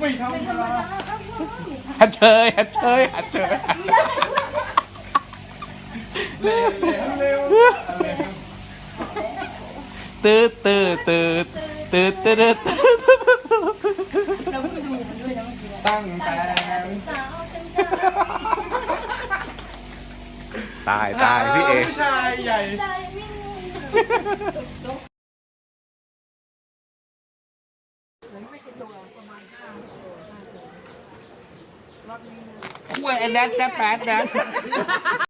ไม่ธรรมดาฮัดเชยฮัดเชยฮัดเชยเร็วเร็วเร็วเร็วตืดตืดตืดตืดตืดตืดเรา Well, and that's that bad then.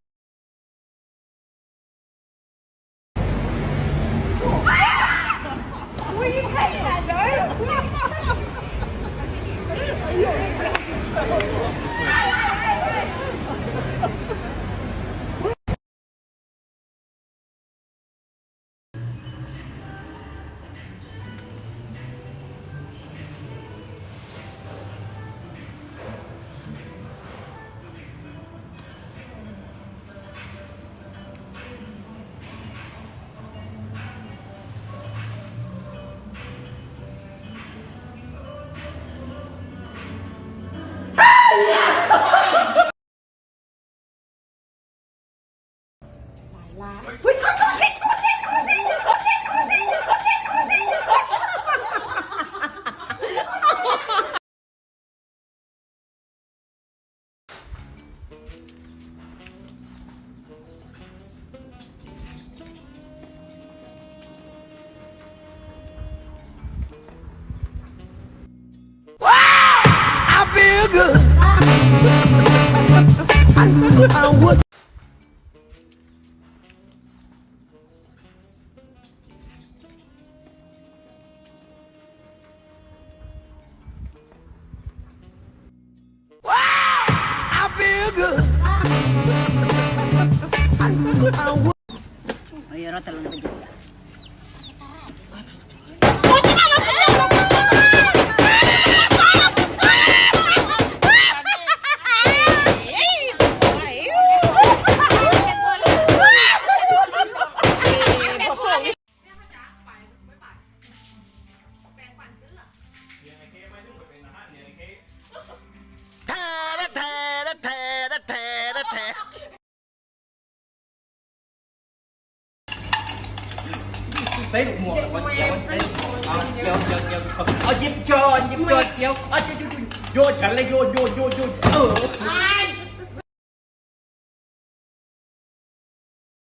วยนะเมื่อกี้ ตั้งแต่ สาว Ay, rata lang na? ช้หลกหมวกเอาเกี่ยวเกี่ยวเกี่ยวเกี่ยวเอายิบจอนยิบจอนเกี่ยวเอาโยนโยนฉันเลยโยนโยนโยนโยนเออ